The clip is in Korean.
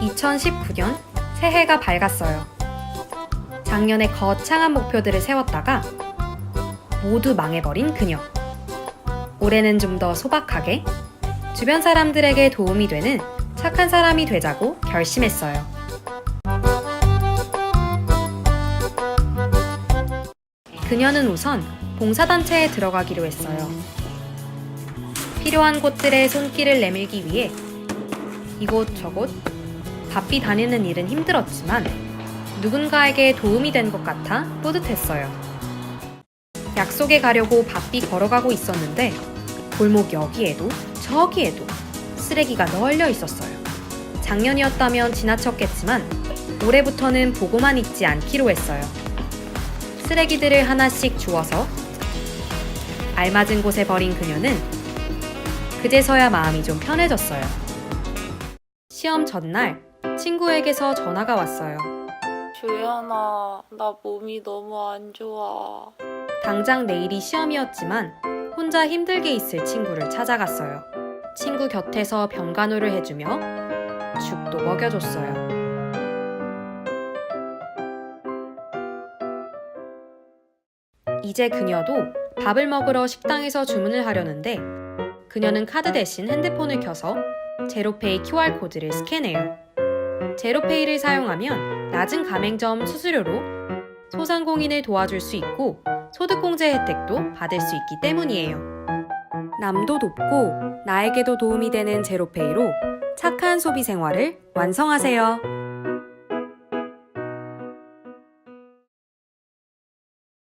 2019년 새해가 밝았어요. 작년에 거창한 목표들을 세웠다가 모두 망해버린 그녀. 올해는 좀 더 소박하게 주변 사람들에게 도움이 되는 착한 사람이 되자고 결심했어요. 그녀는 우선 봉사단체에 들어가기로 했어요. 필요한 곳들의 손길을 내밀기 위해 이곳저곳 바삐 다니는 일은 힘들었지만 누군가에게 도움이 된 것 같아 뿌듯했어요. 약속에 가려고 바삐 걸어가고 있었는데 골목 여기에도 저기에도 쓰레기가 널려 있었어요. 작년이었다면 지나쳤겠지만 올해부터는 보고만 있지 않기로 했어요. 쓰레기들을 하나씩 주워서 알맞은 곳에 버린 그녀는 그제서야 마음이 좀 편해졌어요. 시험 전날 친구에게서 전화가 왔어요. 조연아, 나 몸이 너무 안 좋아. 당장 내일이 시험이었지만 혼자 힘들게 있을 친구를 찾아갔어요. 친구 곁에서 병간호를 해주며 죽도 먹여줬어요. 이제 그녀도 밥을 먹으러 식당에서 주문을 하려는데 그녀는 카드 대신 핸드폰을 켜서 제로페이 QR코드를 스캔해요. 제로페이를 사용하면 낮은 가맹점 수수료로 소상공인을 도와줄 수 있고 소득공제 혜택도 받을 수 있기 때문이에요. 남도 돕고 나에게도 도움이 되는 제로페이로 착한 소비 생활을 완성하세요.